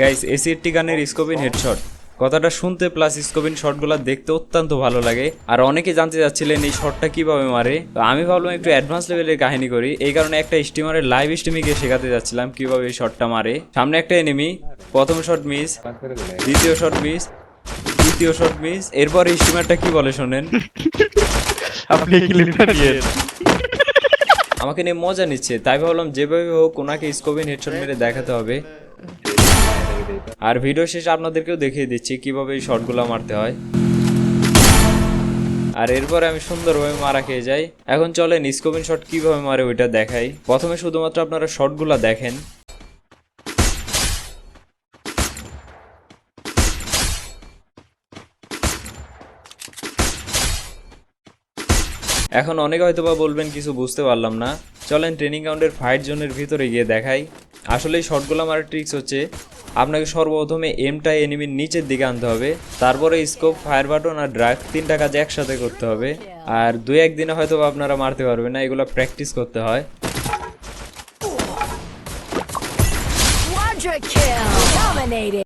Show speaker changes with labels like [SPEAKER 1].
[SPEAKER 1] Guys AC eighty গানের স্কোপিন headshot. কথাটা শুনতে প্লাস স্কোপিন শটগুলো দেখতে অত্যন্ত ভালো লাগে। আর অনেকে জানতে চাচ্ছিলেন এই শটটা কীভাবে মারে। তো আমি ভাবলাম একটু অ্যাডভান্স লেভেলের কাহিনী করি। এই কারণে একটা স্টিমারের লাইভ স্ট্রিমে গিয়ে শেখাতে যাচ্ছিলাম কীভাবে এই শটটা মারে। সামনে একটা এনিমি প্রথম শট মিস দ্বিতীয় শট মিস তৃতীয় শট মিস এরপর এই স্টিমারটা কি বলে শোনেন?
[SPEAKER 2] আপনি
[SPEAKER 1] আমাকে নিয়ে মজা নিচ্ছে। তাই ভাবলাম যেভাবে হোক ওনাকে স্কোপিন হেডশট মেরে দেখাতে হবে। আর ভিডিও শেষে আপনাদেরকেও দেখিয়ে দিচ্ছি কীভাবে এই শটগুলো মারতে হয়। আর এরপরে আমি সুন্দরভাবে মারা খেয়ে যাই। এখন চলেন স্কোপিন শট কীভাবে মারে ওইটা দেখাই। প্রথমে শুধুমাত্র আপনারা শটগুলো দেখেন। এখন অনেকে হয়তো বা বলবেন, কিছু বুঝতে পারলাম না। চলেন ট্রেনিং গ্রাউন্ডের ফাইট জোনের ভিতরে গিয়ে দেখাই। আসলে এই মারার ট্রিক্স হচ্ছে আপনাকে সর্বপ্রথমে এমটা এনিমির নিচের দিকে আনতে হবে তারপরে স্কোপ ফায়ার বাটন আর ড্রাগ তিনটা কাজ একসাথে করতে হবে আর দু একদিনে হয়তো আপনারা মারতে পারবেন না, এগুলো প্র্যাকটিস করতে হয়!
[SPEAKER 3] Dominated!